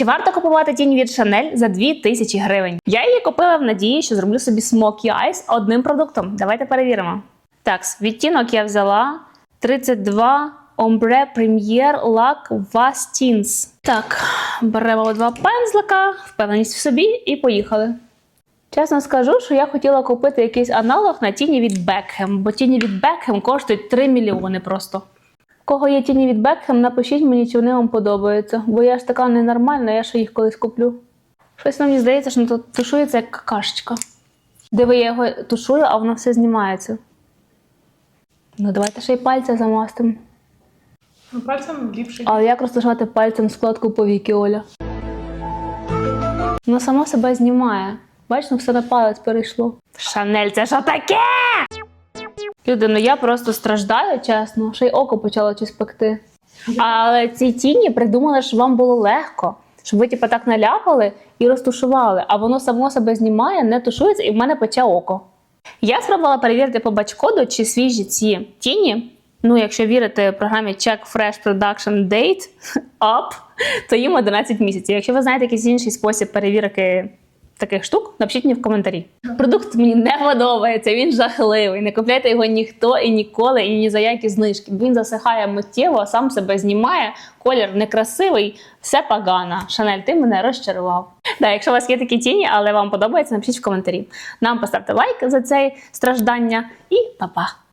Чи варто купувати тінь від Chanel за 2000 гривень? Я її купила в надії, що зроблю собі Smoky Eyes одним продуктом. Давайте перевіримо. Так, відтінок я взяла 32 Ombre Premier Lac Was Tints. Так, беремо два пензлика, впевненість в собі і поїхали. Чесно скажу, що я хотіла купити якийсь аналог на тіні від Beckham, бо тіні від Beckham коштують 3 мільйони просто. Кого є тіні від Beckham, напишіть мені, чи вони вам подобаються, бо я ж така ненормальна, я ще їх колись куплю. Щось мені здається, що тут тушується як какашечка. Диви, я його тушую, а воно все знімається. Ну, давайте ще й пальця замастимо. Ну, пальцем ліпше. Але як розташувати пальцем складку повіки, Оля? Воно само себе знімає. Бачиш, ну все на палець перейшло. Шанель, це що таке? Люди, ну я просто страждаю, чесно, ще й око почало щось пекти. Але ці тіні придумали, щоб вам було легко. Щоб ви типу, так наляпали і розтушували, а воно само себе знімає, не тушується, і в мене пече око. Я спробувала перевірити по бачкоду, чи свіжі ці тіні. Ну, якщо вірити програмі Check Fresh Production Date Up, то їм 11 місяців. Якщо ви знаєте якийсь інший спосіб перевірки таких штук, напишіть мені в коментарі. Продукт мені не подобається, він жахливий. Не купляйте його ніхто і ніколи, і ні за які знижки. Він засихає миттєво, сам себе знімає, колір некрасивий, все погано. Шанель, ти мене розчарував. Да, якщо у вас є такі тіні, але вам подобається, напишіть в коментарі. Нам поставте лайк за це страждання і па-па!